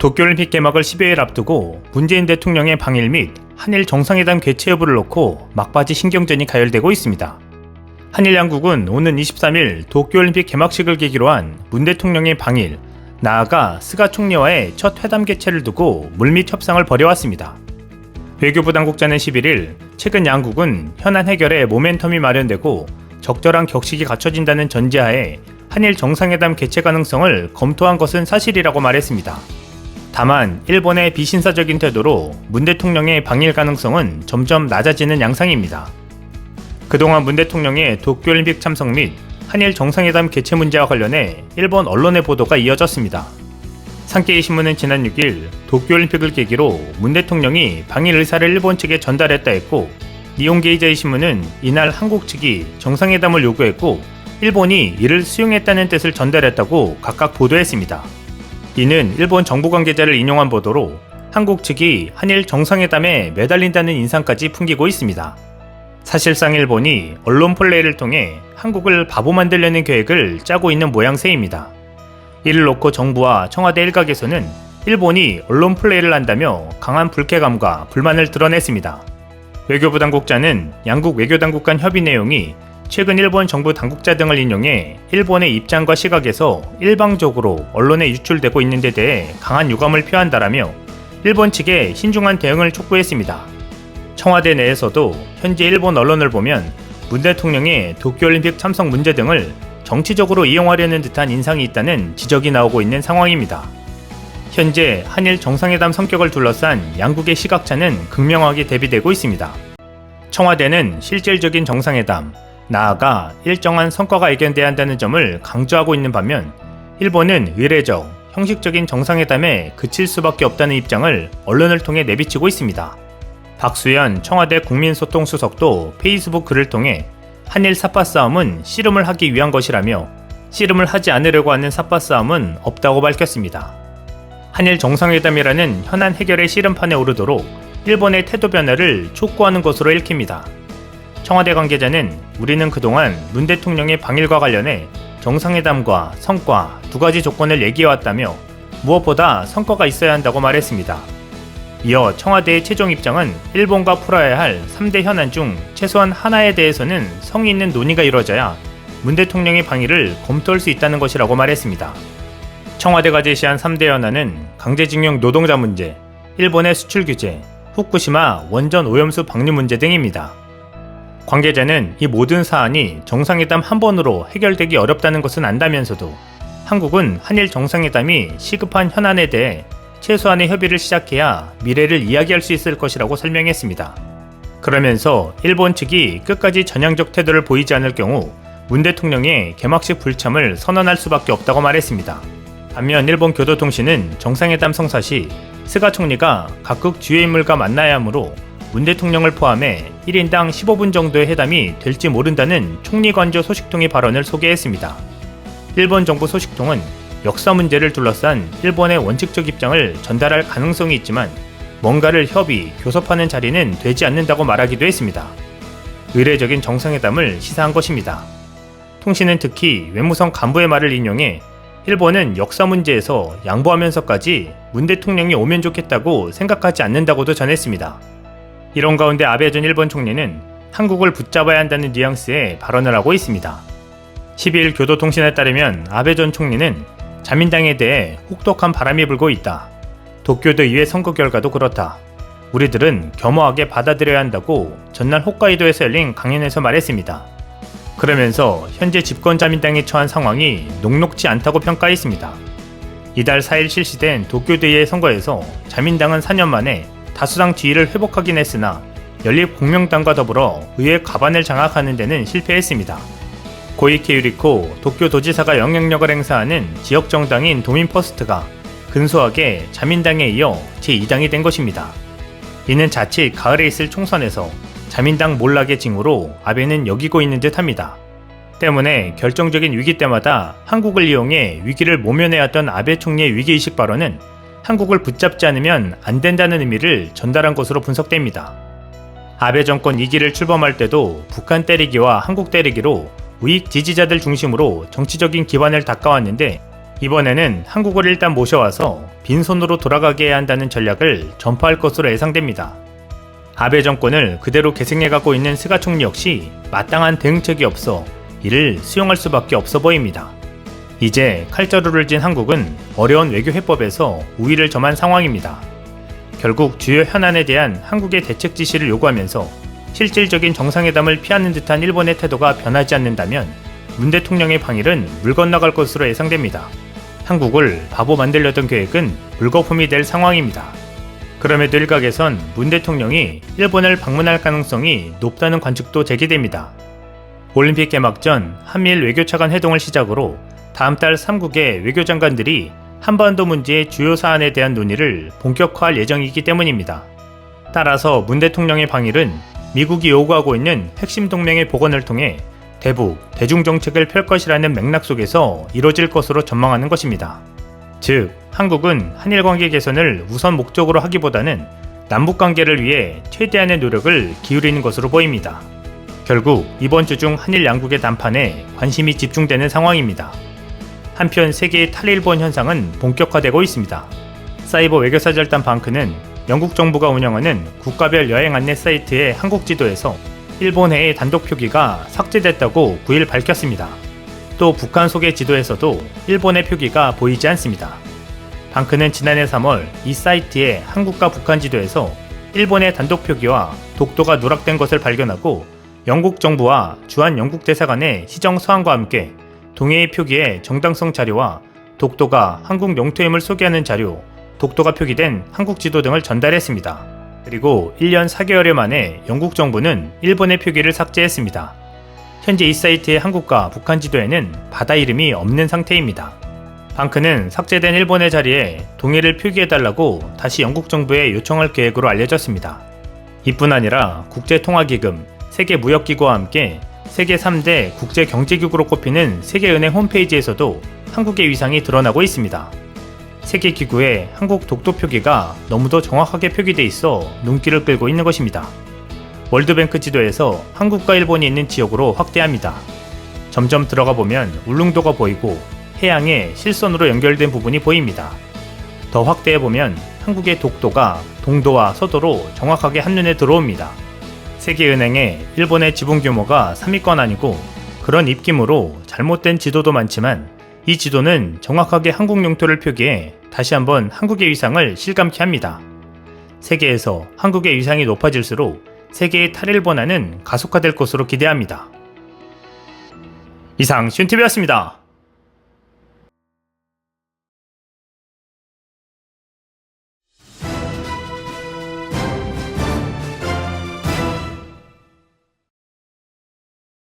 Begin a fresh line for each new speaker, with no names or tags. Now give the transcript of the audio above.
도쿄올림픽 개막을 10여일 앞두고 문재인 대통령의 방일 및 한일 정상회담 개최 여부를 놓고 막바지 신경전이 가열되고 있습니다. 한일 양국은 오는 23일 도쿄올림픽 개막식을 계기로 한 문 대통령의 방일, 나아가 스가 총리와의 첫 회담 개최를 두고 물밑 협상을 벌여왔습니다. 외교부 당국자는 11일 최근 양국은 현안 해결에 모멘텀이 마련되고 적절한 격식이 갖춰진다는 전제하에 한일 정상회담 개최 가능성을 검토한 것은 사실이라고 말했습니다. 다만 일본의 비신사적인 태도로 문 대통령의 방일 가능성은 점점 낮아지는 양상입니다. 그동안 문 대통령의 도쿄올림픽 참석 및 한일 정상회담 개최 문제와 관련해 일본 언론의 보도가 이어졌습니다. 산케이 신문은 지난 6일 도쿄올림픽을 계기로 문 대통령이 방일 의사를 일본 측에 전달했다 했고 니온게이자이 신문은 이날 한국 측이 정상회담을 요구했고 일본이 이를 수용했다는 뜻을 전달했다고 각각 보도했습니다. 이는 일본 정부 관계자를 인용한 보도로 한국 측이 한일 정상회담에 매달린다는 인상까지 풍기고 있습니다. 사실상 일본이 언론 플레이를 통해 한국을 바보 만들려는 계획을 짜고 있는 모양새입니다. 이를 놓고 정부와 청와대 일각에서는 일본이 언론 플레이를 한다며 강한 불쾌감과 불만을 드러냈습니다. 외교부 당국자는 양국 외교 당국 간 협의 내용이 최근 일본 정부 당국자 등을 인용해 일본의 입장과 시각에서 일방적으로 언론에 유출되고 있는 데 대해 강한 유감을 표한다라며 일본 측에 신중한 대응을 촉구했습니다. 청와대 내에서도 현재 일본 언론을 보면 문 대통령의 도쿄올림픽 참석 문제 등을 정치적으로 이용하려는 듯한 인상이 있다는 지적이 나오고 있는 상황입니다. 현재 한일 정상회담 성격을 둘러싼 양국의 시각차는 극명하게 대비되고 있습니다. 청와대는 실질적인 정상회담, 나아가 일정한 성과가 이견돼야 한다는 점을 강조하고 있는 반면 일본은 의례적, 형식적인 정상회담에 그칠 수밖에 없다는 입장을 언론을 통해 내비치고 있습니다. 박수현 청와대 국민소통수석도 페이스북 글을 통해 한일 사파 싸움은 씨름을 하기 위한 것이라며 씨름을 하지 않으려고 하는 사파 싸움은 없다고 밝혔습니다. 한일 정상회담이라는 현안 해결의 씨름판에 오르도록 일본의 태도 변화를 촉구하는 것으로 읽힙니다. 청와대 관계자는 우리는 그동안 문 대통령의 방일과 관련해 정상회담과 성과 두 가지 조건을 얘기해왔다며 무엇보다 성과가 있어야 한다고 말했습니다. 이어 청와대의 최종 입장은 일본과 풀어야 할 3대 현안 중 최소한 하나에 대해서는 성의 있는 논의가 이뤄져야 문 대통령의 방위를 검토할 수 있다는 것이라고 말했습니다. 청와대가 제시한 3대 현안은 강제징용 노동자 문제, 일본의 수출 규제, 후쿠시마 원전 오염수 방류 문제 등입니다. 관계자는 이 모든 사안이 정상회담 한 번으로 해결되기 어렵다는 것은 안다면서도 한국은 한일 정상회담이 시급한 현안에 대해 최소한의 협의를 시작해야 미래를 이야기할 수 있을 것이라고 설명했습니다. 그러면서 일본 측이 끝까지 전향적 태도를 보이지 않을 경우 문 대통령의 개막식 불참을 선언할 수밖에 없다고 말했습니다. 반면 일본 교도통신은 정상회담 성사 시 스가 총리가 각국 주요 인물과 만나야 하므로 문 대통령을 포함해 1인당 15분 정도의 회담이 될지 모른다는 총리 관저 소식통의 발언을 소개했습니다. 일본 정부 소식통은 역사 문제를 둘러싼 일본의 원칙적 입장을 전달할 가능성이 있지만 뭔가를 협의, 교섭하는 자리는 되지 않는다고 말하기도 했습니다. 의례적인 정상회담을 시사한 것입니다. 통신은 특히 외무성 간부의 말을 인용해 일본은 역사 문제에서 양보하면서까지 문 대통령이 오면 좋겠다고 생각하지 않는다고도 전했습니다. 이런 가운데 아베 전 일본 총리는 한국을 붙잡아야 한다는 뉘앙스의 발언을 하고 있습니다. 12일 교도통신에 따르면 아베 전 총리는 자민당에 대해 혹독한 바람이 불고 있다. 도쿄도 의회 선거 결과도 그렇다. 우리들은 겸허하게 받아들여야 한다고 전날 홋카이도에서 열린 강연에서 말했습니다. 그러면서 현재 집권 자민당이 처한 상황이 녹록지 않다고 평가했습니다. 이달 4일 실시된 도쿄도의회 선거에서 자민당은 4년 만에 다수당 지위를 회복하긴 했으나 연립공명당과 더불어 의회 가반을 장악하는 데는 실패했습니다. 고이케 유리코 도쿄도지사가 영향력을 행사하는 지역 정당인 도민퍼스트가 근소하게 자민당에 이어 제2당이 된 것입니다. 이는 자칫 가을에 있을 총선에서 자민당 몰락의 징후로 아베는 여기고 있는 듯 합니다. 때문에 결정적인 위기 때마다 한국을 이용해 위기를 모면해왔던 아베 총리의 위기의식 발언은 한국을 붙잡지 않으면 안 된다는 의미를 전달한 것으로 분석됩니다. 아베 정권 2기를 출범할 때도 북한 때리기와 한국 때리기로 우익 지지자들 중심으로 정치적인 기반을 닦아왔는데 이번에는 한국을 일단 모셔와서 빈손으로 돌아가게 해야 한다는 전략을 전파할 것으로 예상됩니다. 아베 정권을 그대로 계승해가고 있는 스가 총리 역시 마땅한 대응책이 없어 이를 수용할 수밖에 없어 보입니다. 이제 칼자루를 진 한국은 어려운 외교 해법에서 우위를 점한 상황입니다. 결국 주요 현안에 대한 한국의 대책 지시를 요구하면서 실질적인 정상회담을 피하는 듯한 일본의 태도가 변하지 않는다면 문 대통령의 방일은 물 건너갈 것으로 예상됩니다. 한국을 바보 만들려던 계획은 물거품이 될 상황입니다. 그럼에도 일각에선 문 대통령이 일본을 방문할 가능성이 높다는 관측도 제기됩니다. 올림픽 개막 전 한미일 외교차관 회동을 시작으로 다음 달 3국의 외교장관들이 한반도 문제의 주요 사안에 대한 논의를 본격화할 예정이기 때문입니다. 따라서 문 대통령의 방일은 미국이 요구하고 있는 핵심 동맹의 복원을 통해 대북, 대중정책을 펼 것이라는 맥락 속에서 이뤄질 것으로 전망하는 것입니다. 즉, 한국은 한일 관계 개선을 우선 목적으로 하기보다는 남북 관계를 위해 최대한의 노력을 기울이는 것으로 보입니다. 결국 이번 주 중 한일 양국의談판에 관심이 집중되는 상황입니다. 한편 세계의 탈일본 현상은 본격화되고 있습니다. 사이버 외교사 절단 방크는 영국 정부가 운영하는 국가별 여행 안내 사이트의 한국 지도에서 일본 해의 단독 표기가 삭제됐다고 9일 밝혔습니다. 또 북한 소개 지도에서도 일본의 표기가 보이지 않습니다. 방크는 지난해 3월 이 사이트의 한국과 북한 지도에서 일본의 단독 표기와 독도가 누락된 것을 발견하고 영국 정부와 주한 영국 대사관의 시정 서한과 함께 동해의 표기의 정당성 자료와 독도가 한국 영토임을 소개하는 자료, 독도가 표기된 한국 지도 등을 전달했습니다. 그리고 1년 4개월여 만에 영국 정부는 일본의 표기를 삭제했습니다. 현재 이 사이트의 한국과 북한 지도에는 바다 이름이 없는 상태입니다. 방크는 삭제된 일본의 자리에 동해를 표기해달라고 다시 영국 정부에 요청할 계획으로 알려졌습니다. 이뿐 아니라 국제통화기금, 세계무역기구와 함께 세계 3대 국제 경제기구로 꼽히는 세계은행 홈페이지에서도 한국의 위상이 드러나고 있습니다. 세계기구의 한국 독도 표기가 너무도 정확하게 표기돼 있어 눈길을 끌고 있는 것입니다. 월드뱅크 지도에서 한국과 일본이 있는 지역으로 확대합니다. 점점 들어가 보면 울릉도가 보이고 해양에 실선으로 연결된 부분이 보입니다. 더 확대해 보면 한국의 독도가 동도와 서도로 정확하게 한눈에 들어옵니다. 세계은행에 일본의 지분 규모가 3위권 아니고 그런 입김으로 잘못된 지도도 많지만 이 지도는 정확하게 한국 영토를 표기해 다시 한번 한국의 위상을 실감케 합니다. 세계에서 한국의 위상이 높아질수록 세계의 탈일본화는 가속화될 것으로 기대합니다. 이상 슌TV였습니다.